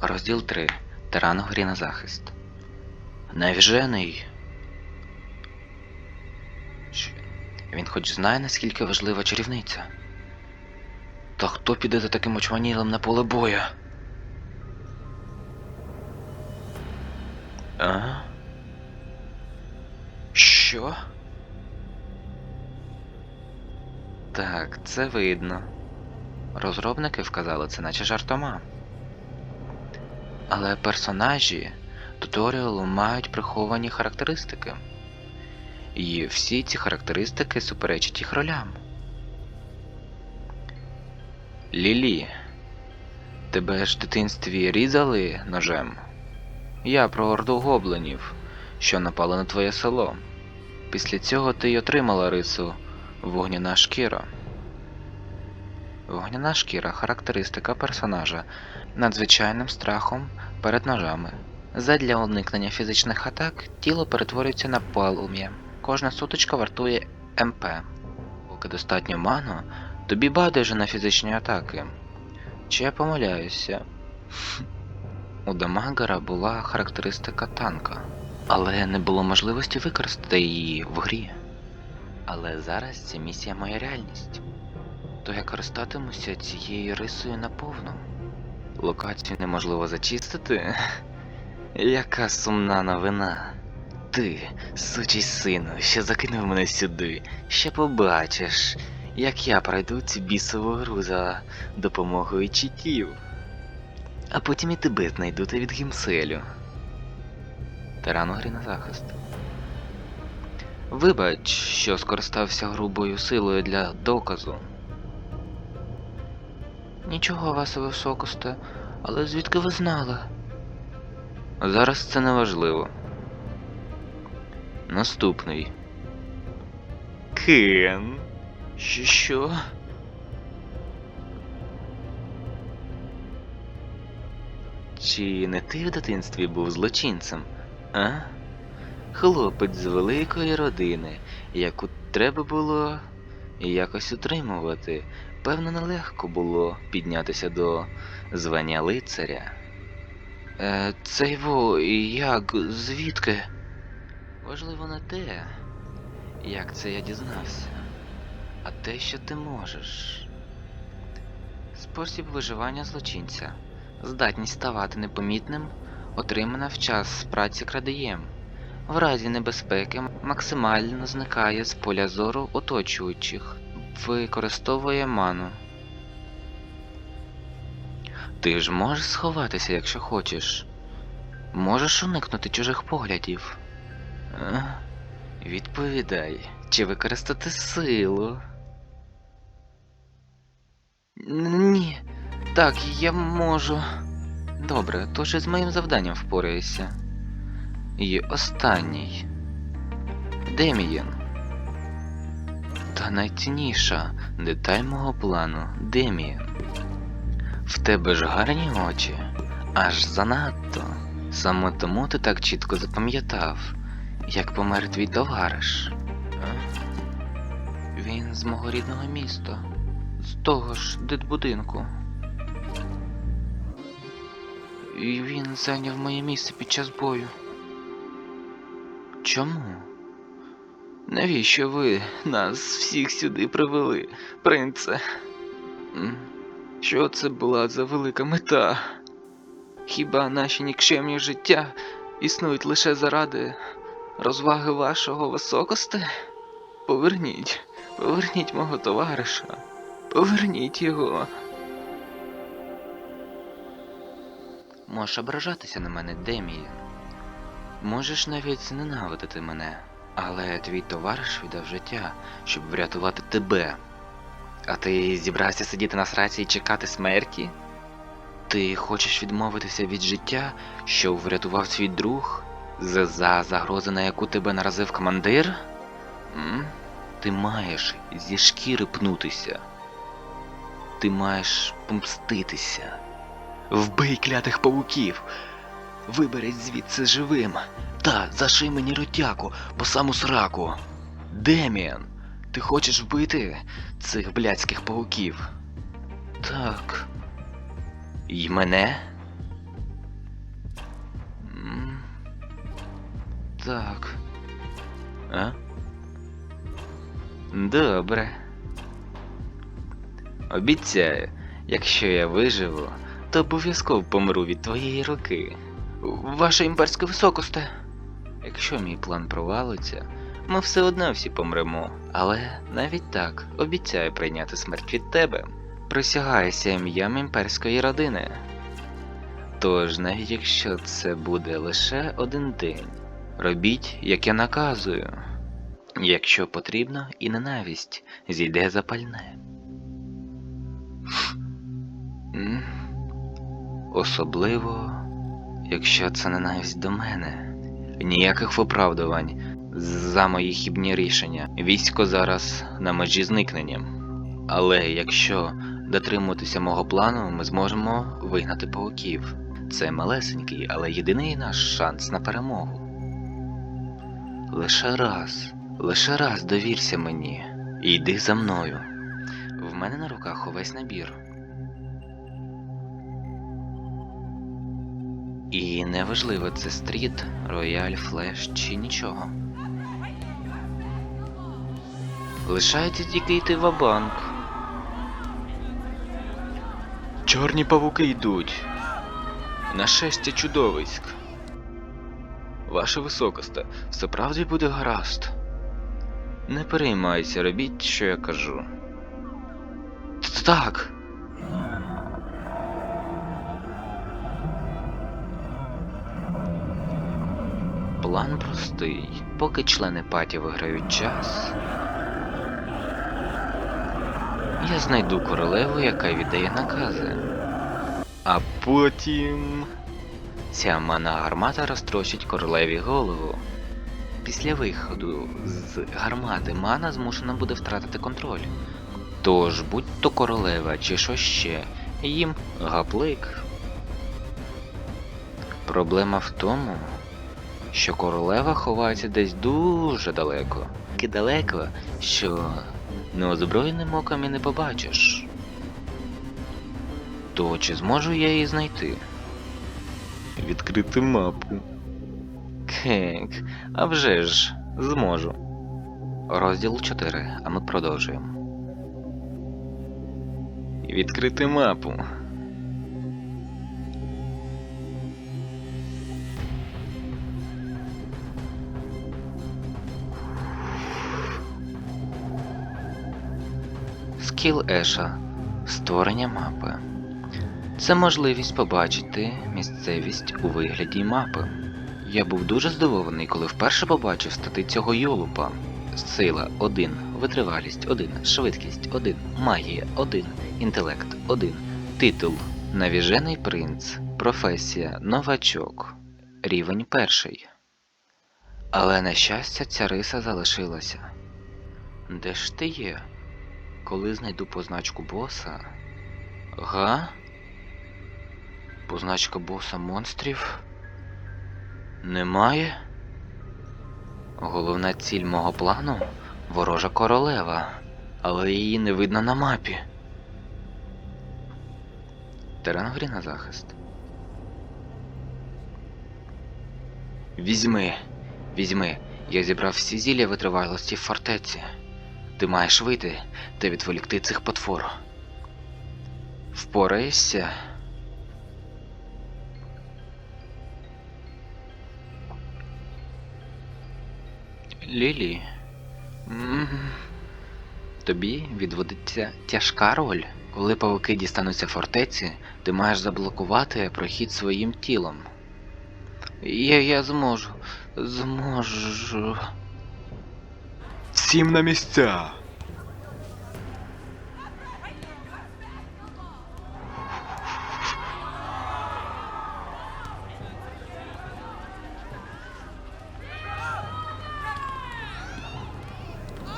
Розділ 3. Тиран у грі на захист. Навіжений. Ч- Він хоч знає, наскільки важлива чарівниця. Та хто піде за таким очманілим на поле боя? А? Що? Так, це видно. Розробники вказали це наче жартома. Але персонажі туторіалу мають приховані характеристики. І всі ці характеристики суперечать їх ролям. Лілі, тебе ж в дитинстві різали ножем? Я про орду гоблинів, що напали на твоє село. Після цього ти й отримала рису вогняна шкіра. Вогняна шкіра характеристика персонажа надзвичайним страхом перед ножами. Задля уникнення фізичних атак тіло перетворюється на полум'я. Кожна сутичка вартує МП. Поки достатньо ману, тобі байдуже на фізичні атаки. Чи я помиляюся? У Дамагера була характеристика танка, але не було можливості використати її в грі. Але зараз ця місія моя реальність. То я користатимуся цією рисою наповну. Локацію неможливо зачистити. Яка сумна новина. Ти, сучий сину, що закинув мене сюди, ще побачиш, як я пройду цю бісову гру за допомогою читів. А потім і тебе знайду та від гімселю. Тиран у грі на захист. Вибач, що скористався грубою силою для доказу. Нічого, ваше високосте, але звідки ви знали? Зараз це не важливо. Наступний. Кен. Що що? Чи не ти в дитинстві був злочинцем? А? Хлопець з великої родини, яку треба було якось утримувати. Певно, нелегко було піднятися до звання лицаря. Е, це його як? Звідки? Важливо не те, як це я дізнався, а те, що ти можеш. Спосіб виживання злочинця. Здатність ставати непомітним, отримана в час праці крадієм. В разі небезпеки максимально зникає з поля зору оточуючих, використовує ману. Ти ж можеш сховатися, якщо хочеш. Можеш уникнути чужих поглядів. Відповідай, чи використати силу? Ні. Так, я можу. Добре, тож із моїм завданням впораюся. І останній. Демієн. Та найцінніша деталь мого плану Демієн. В тебе ж гарні очі, аж занадто. Саме тому ти так чітко запам'ятав, як помер твій товариш. Він з мого рідного міста, з того ж дитбудинку. І він зайняв моє місце під час бою. Чому? Навіщо ви нас всіх сюди привели, принце? Що це була за велика мета? Хіба наші нікчемні життя існують лише заради розваги вашого високости? Поверніть, поверніть мого товариша, поверніть його. Можеш ображатися на мене, Демієн. Можеш навіть зненавидити мене, але твій товариш віддав життя, щоб врятувати тебе. А ти зібрався сидіти на сраці і чекати смерті? Ти хочеш відмовитися від життя, що врятував свій друг? За, за загрози, на яку тебе наразив командир? М? Ти маєш зі шкіри пнутися. Ти маєш помститися. Вбий клятих павуків. Виберись звідси живим. Та, заши мені ротяку, по саму сраку. Деміан, ти хочеш вбити цих блядських пауків? Так. І мене? Так. А? Добре. Обіцяю, якщо я виживу, то обов'язково помру від твоєї руки. Ваша імперська високосте. Якщо мій план провалиться, ми все одно всі помремо. Але навіть так обіцяю прийняти смерть від тебе. Присягаюся ім'ям імперської родини. Тож, навіть якщо це буде лише один день, робіть, як я наказую. Якщо потрібно, і ненависть зійде запальне. Особливо, якщо це ненависть до мене. Ніяких виправдувань за мої хібні рішення. Військо зараз на межі зникнення. Але якщо дотримуватися мого плану, ми зможемо вигнати пауків. Це малесенький, але єдиний наш шанс на перемогу. Лише раз, лише раз довірся мені йди за мною. В мене на руках увесь набір. І неважливо, це стріт, рояль, флеш чи нічого. Лишається тільки йти в банк Чорні павуки йдуть. Нашестя чудовиськ. Ваше високосте, все правді буде гаразд. Не переймайся, робіть, що я кажу. Так. План простий. Поки члени паті виграють час. Я знайду королеву, яка віддає накази. А потім. Ця мана гармата розтрощить королеві голову. Після виходу з гармати мана змушена буде втратити контроль. Тож, будь то королева чи що ще, їм гаплик. Проблема в тому, що королева ховається десь дуже далеко. Таки далеко, що неозброєним оком і не побачиш. То чи зможу я її знайти? Відкрити мапу. Кек, а вже ж, зможу. Розділ 4, а ми продовжуємо. Відкрити мапу. Скіл Еша. Створення мапи. Це можливість побачити місцевість у вигляді мапи. Я був дуже здивований, коли вперше побачив стати цього йолупа. Сила 1, витривалість 1, швидкість 1, магія 1, інтелект 1, титул Навіжений принц, професія новачок, рівень перший. Але на щастя, ця риса залишилася. Де ж ти є? Коли знайду позначку боса. Га? Позначка боса монстрів? Немає? Головна ціль мого плану ворожа королева, але її не видно на мапі. Терен грі на захист. Візьми, візьми. Я зібрав всі зілля витривалості в фортеці. Ти маєш вийти та відволікти цих потвор. Впораєшся? Лілі. Тобі відводиться тяжка роль. Коли павуки дістануться фортеці, ти маєш заблокувати прохід своїм тілом. Я, я зможу. Зможу. Всім на місця.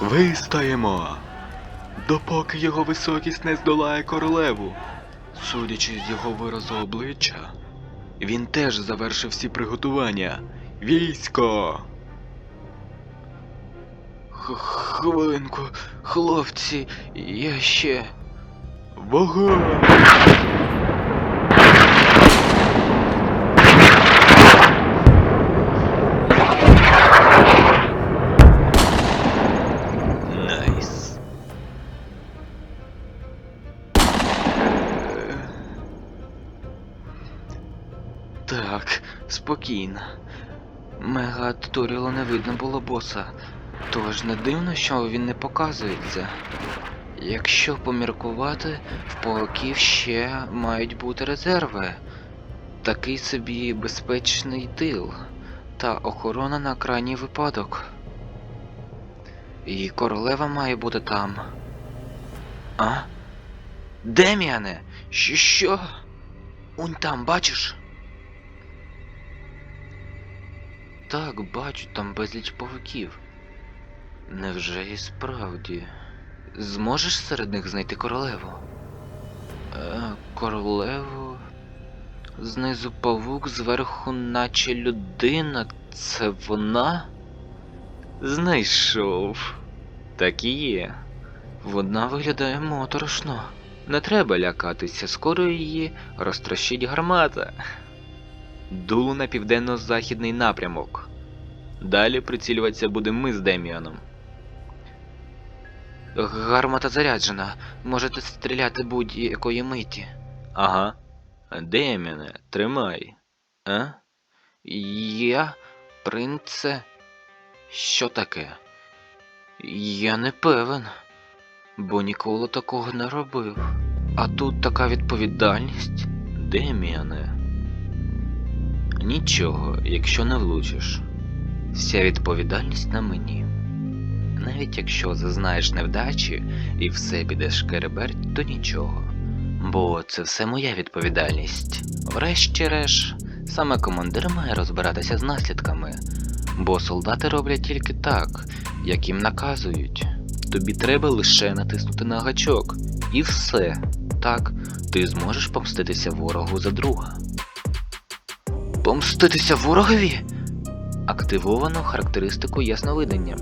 Вистаємо, допоки його високість не здолає королеву. Судячи з його виразу обличчя, він теж завершив всі приготування. Військо! Хвилинку, хлопці, я ще. Вогонь! Найс. Так, спокійно. Мега Торіла не видно було боса тож не дивно, що він не показується. Якщо поміркувати, в пауків ще мають бути резерви. Такий собі безпечний тил та охорона на крайній випадок. І королева має бути там. А? Дем'яне? Що? що? Унь там, бачиш? Так, бачу, там безліч павуків. Невже і справді? Зможеш серед них знайти королеву? Е, королеву. Знизу павук, зверху, наче людина. Це вона? Знайшов. Так і є. Вона виглядає моторошно. Не треба лякатися, скоро її розтрощить гармата. Дулу на південно-західний напрямок. Далі прицілюватися будемо ми з Деміаном. Гармата заряджена. Можете стріляти будь-якої миті. Ага. Дем'яне, тримай. А? Я, принце. Що таке? Я не певен, бо ніколи такого не робив. А тут така відповідальність. Дем'яне. Нічого, якщо не влучиш. Вся відповідальність на мені. Навіть якщо зазнаєш невдачі і все піде шкереберть, то нічого. Бо це все моя відповідальність. Врешті-решт, саме командир має розбиратися з наслідками, бо солдати роблять тільки так, як їм наказують. Тобі треба лише натиснути на гачок, і все. Так, ти зможеш помститися ворогу за друга. Помститися ворогові? Активовано характеристику ясновидення.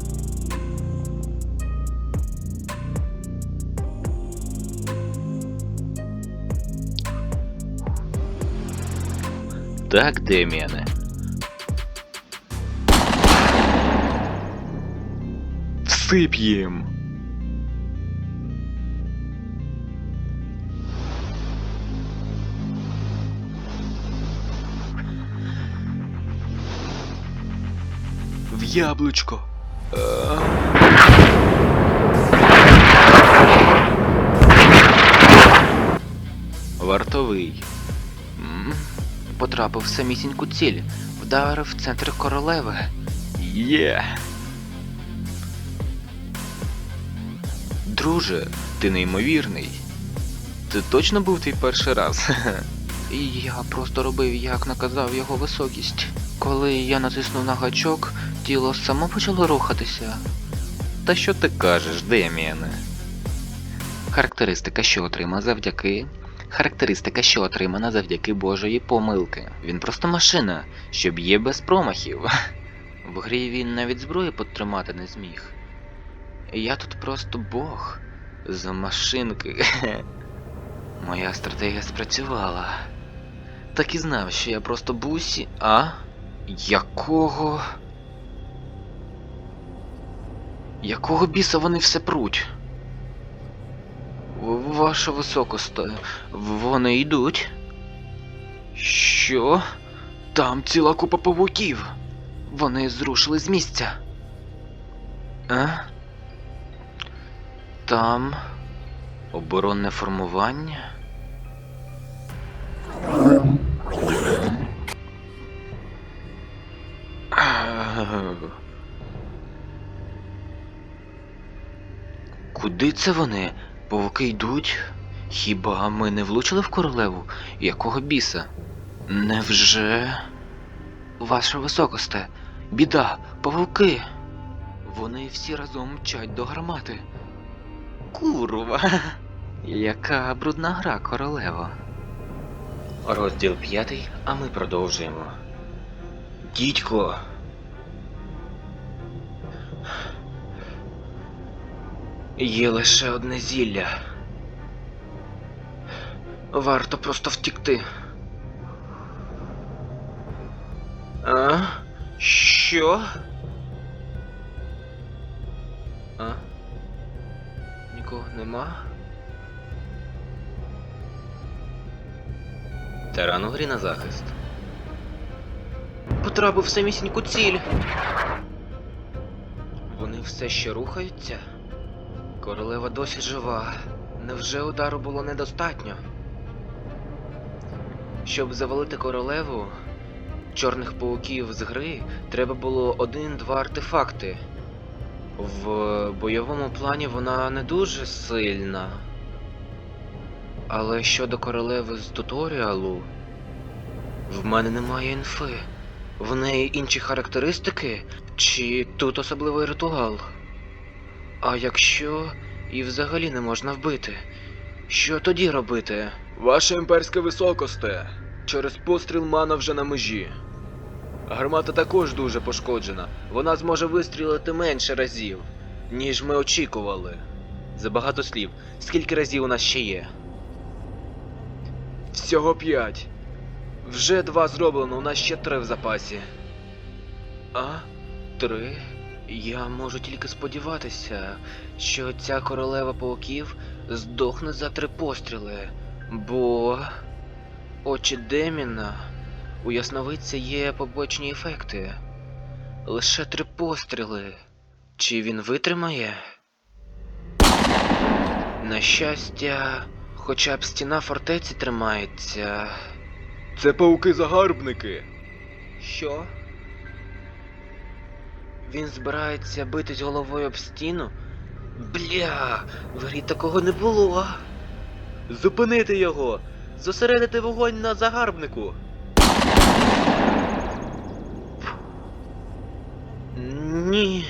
Так, Дем'яне. Всип їм! В яблучко. А, Вартовий. Потрапив в самісіньку ціль. Вдарив в центр королеви. Є! Друже, ти неймовірний. Це точно був твій перший раз? І я просто робив, як наказав його високість. Коли я натиснув на гачок, тіло само почало рухатися. Та що ти кажеш, Деміане? Характеристика, що отримана завдяки. Характеристика, що отримана завдяки Божої помилки. Він просто машина, що б'є без промахів. В грі він навіть зброї потримати не зміг. Я тут просто бог з машинки. Моя стратегія спрацювала. Так і знав, що я просто бусі, а? Якого? Якого біса вони все пруть? Ваша високосте, вони йдуть. Що? Там ціла купа павуків. Вони зрушили з місця. А? Там оборонне формування. Куди це вони? Павуки йдуть? Хіба ми не влучили в королеву? Якого біса? Невже. Ваша високосте, біда, павуки. Вони всі разом мчать до гармати. Курва. Яка брудна гра, королево. Розділ п'ятий, а ми продовжуємо. Дідько. Є лише одне зілля. Варто просто втікти. А? Що? А? Нікого нема? Таран у грі на захист. потрапив самісіньку ціль. Вони все ще рухаються? Королева досі жива. Невже удару було недостатньо? Щоб завалити королеву чорних пауків з гри, треба було один-два артефакти. В бойовому плані вона не дуже сильна. Але щодо королеви з туторіалу, в мене немає інфи. В неї інші характеристики, чи тут особливий ритуал? А якщо і взагалі не можна вбити, що тоді робити? Ваша імперська високосте. Через постріл мана вже на межі. Гармата також дуже пошкоджена. Вона зможе вистрілити менше разів, ніж ми очікували. Забагато слів. Скільки разів у нас ще є? Всього п'ять. Вже два зроблено, у нас ще три в запасі. А? Три? Я можу тільки сподіватися, що ця королева пауків здохне за три постріли, бо очі Деміна у ясновидця є побочні ефекти. Лише три постріли. Чи він витримає? На щастя, хоча б стіна фортеці тримається. Це пауки-загарбники. Що? Він збирається битись головою об стіну? Бля, в грі такого не було. Зупинити його! Зосередити вогонь на загарбнику. Ні.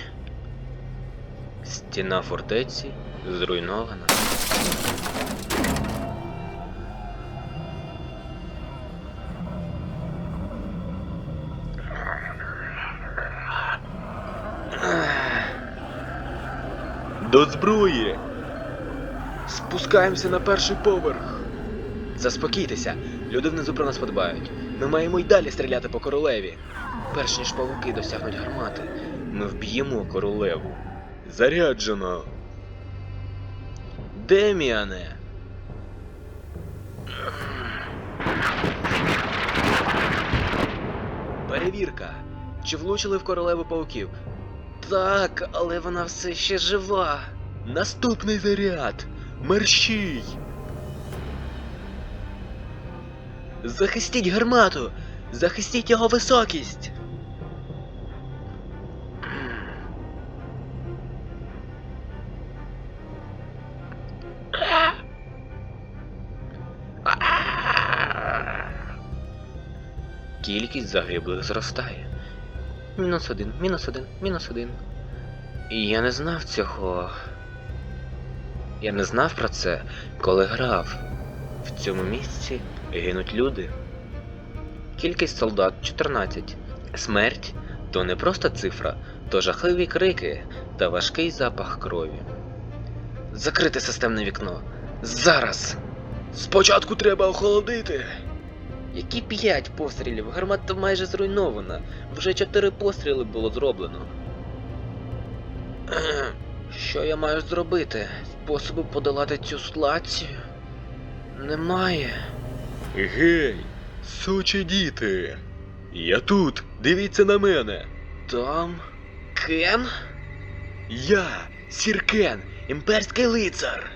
Стіна фортеці зруйнована. Зброї. Спускаємося на перший поверх. Заспокійтеся, люди внизу про нас подбають. Ми маємо й далі стріляти по королеві. Перш ніж павуки досягнуть гармати, ми вб'ємо королеву. Заряджено. Деміане! Перевірка. Чи влучили в королеву пауків? Так, але вона все ще жива. Наступний заряд. Мерщій. Захистіть гармату! Захистіть його високість! Кількість загиблих зростає. Мінус один, мінус один, мінус один. Я не знав цього. Я не знав про це, коли грав. В цьому місці гинуть люди. Кількість солдат 14. Смерть то не просто цифра, то жахливі крики та важкий запах крові. Закрити системне вікно. Зараз! Спочатку треба охолодити. Які п'ять пострілів? Гармата майже зруйнована. Вже чотири постріли було зроблено. Що я маю зробити? Способу подолати цю ситуацію? Немає. Гей, сучі діти. Я тут. Дивіться на мене. Там. Кен? Я Сіркен, імперський лицар.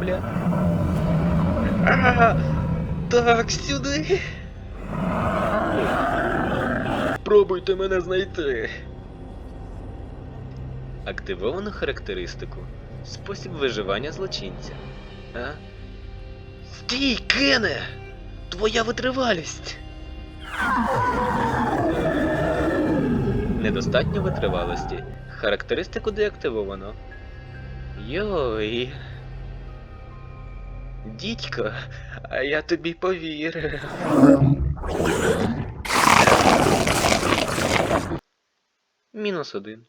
Бля. А, так, сюди. Пробуйте мене знайти. Активовано характеристику. Спосіб виживання злочинця. А? Стій, Кене! Твоя витривалість. Недостатньо витривалості. Характеристику деактивовано. Йой. Дідько, а я тобі повірив. Мінус один.